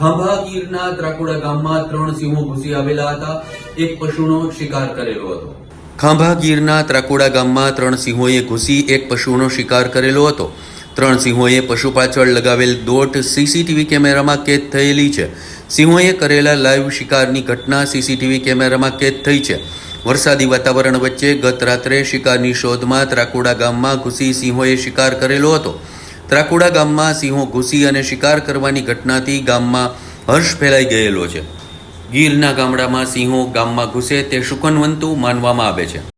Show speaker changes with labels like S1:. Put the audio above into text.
S1: ખાંભા ગીરના ત્રાકુડા ગામમાં ત્રણ સિંહો ઘૂસી આવેલા હતા. એક પશુનો શિકાર કરેલો હતો. ખાંભા ગીરના ત્રાકુડા ગામમાં ત્રણ સિંહોએ ઘૂસી એક પશુનો શિકાર કરેલો હતો. ત્રણ સિંહોએ પશુ પાછળ લગાવેલ દોટ સીસીટીવી કેમેરામાં કેદ થયેલી છે. સિંહોએ કરેલા લાઈવ શિકારની ઘટના સીસીટીવી કેમેરામાં કેદ થઈ છે. વરસાદી વાતાવરણ વચ્ચે ગત રાત્રે શિકારની શોધમાં ત્રાકુડા ગામમાં ઘૂસી સિંહોએ શિકાર કરેલો હતો. ત્રાકુડા ગામમાં સિંહો ઘૂસી અને શિકાર કરવાની ઘટનાથી ગામમાં હર્ષ ફેલાઈ ગયેલો છે. ગીરના ગામડામાં સિંહો ગામમાં ઘૂસે તે શુકનવંતુ માનવામાં આવે છે.